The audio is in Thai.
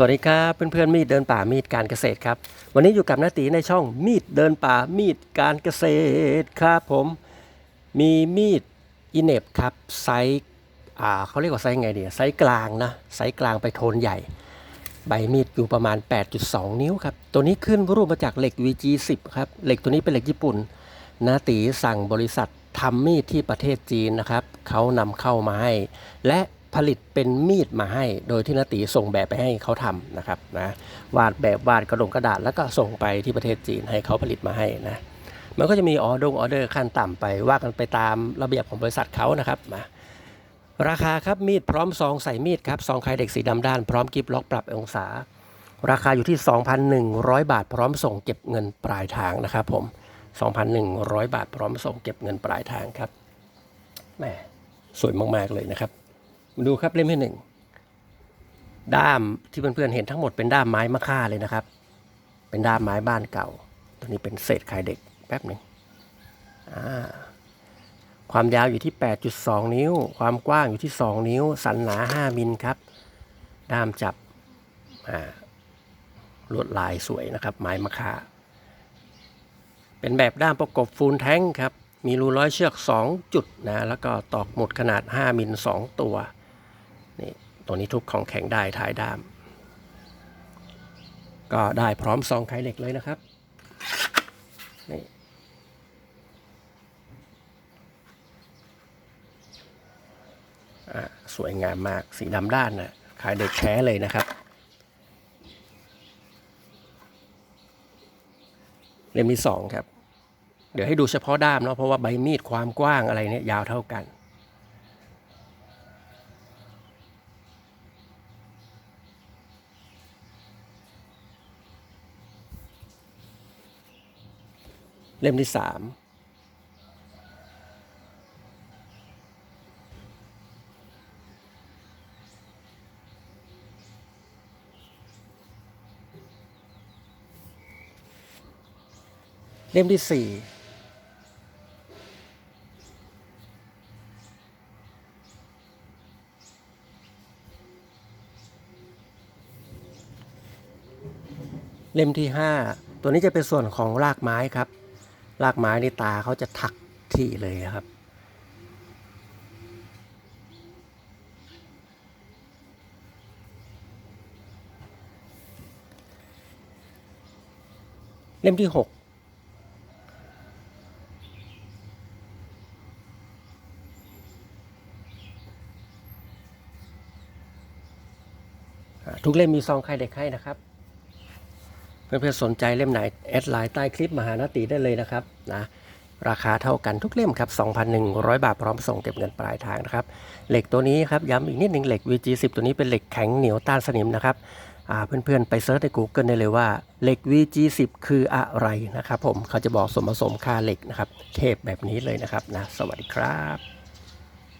สวัสดีครับเพื่อนๆมีดเดินป่ามีดการเกษตรครับ วันนี้อยู่กับนาตีในช่องมีดเดินป่ามีดการเกษตรครับผมมีมีดอินเนบครับไซส์อ่าเขาเรียกว่าไซส์ไงดีไซส์กลางนะไซส์กลางไปโทนใหญ่ ใบมีดอยู่ประมาณ 8.2 นิ้วครับ ตัวนี้ขึ้นรูปมาจากเหล็ก VG10 ครับเหล็กตัวนี้เป็นเหล็กญี่ปุ่นนาตีสั่งบริษัททำมีดที่ประเทศจีนนะครับเขานำเข้ามาให้ และ ผลิตเป็นมีดมาให้ โดยที่นตีส่งแบบไปให้เขาทำนะครับนะวาดแบบวาดกระดงกระดาษแล้วก็ส่งไปที่ประเทศจีนให้เขาผลิตมาให้นะมันก็จะมีออดงออเดอร์ขั้นต่ำไปว่ากันไปตามระเบียบของบริษัทเขานะครับมาราคาครับมีดพร้อมซองใส่มีดครับซองไขเด็กสีดำด้านพร้อมกิฟล็อกปรับองศา ราคาอยู่ที่ 2,100 บาท พร้อมส่งเก็บเงินปลายทางนะครับผม 2,100 บาท พร้อมส่งเก็บเงินปลายทางครับแหมสวยมาก ๆ เลยนะครับ มาดูครับเล่มที่หนึ่งด้ามที่เพื่อนๆเห็นทั้งหมดเป็นด้ามไม้มะค่าเลยนะครับ เป็นด้ามไม้บ้านเก่า ตัวนี้เป็นเศษไข่เด็กแป๊บหนึ่งความยาวอยู่ที่ 8.2 นิ้ว ความกว้างอยู่ที่ 2 นิ้ว สันหนา 5มิลครับ ด้ามจับลวดลายสวยนะครับ ไม้มะค่า เป็นแบบด้ามประกบฟูลแท้งครับ มีรูร้อยเชือก 2 จุดนะ แล้วก็ตอกหมุดขนาด 5มิล2ตัว ตัวนี้ทุบของแข็งได้ท้ายด้าม ก็ได้พร้อมซองไขเหล็กเลยนะครับนี่สวยงามมากสีดำด้านน่ะขายเด็กแท้เลยนะครับ เล่มที่สองครับ เดี๋ยวให้ดูเฉพาะด้ามเนาะเพราะว่าใบมีดความกว้างอะไรเนี่ยยาวเท่ากัน เล่มที่สามเล่มที่สี่เล่มที่ห้าตัวนี้จะเป็นส่วนของรากไม้ครับ รากไม้ในตาเขาจะถักที่เลยครับ เล่มที่หกทุกเล่มมีซองใครเด็กให้นะครับ เพื่อนๆสนใจเล่มไหนแอดไลน์ใต้คลิปมหานาตีได้เลยนะครับนะราคาเท่ากันทุกเล่มครับ 2,100 บาทพร้อมส่งเก็บเงินปลายทางนะครับ เหล็กตัวนี้ครับ ย้ำอีกนิดหนึ่งเหล็ก VG10 ตัวนี้เป็นเหล็กแข็งเหนียวต้านสนิมนะครับเพื่อนๆ ไปเซิร์ชใน Google ได้เลยว่าเหล็ก VG10 คืออะไรนะครับผมเขาจะบอกส่วนผสมค่าเหล็กนะครับ เทพแบบนี้เลยนะครับนะสวัสดีครับ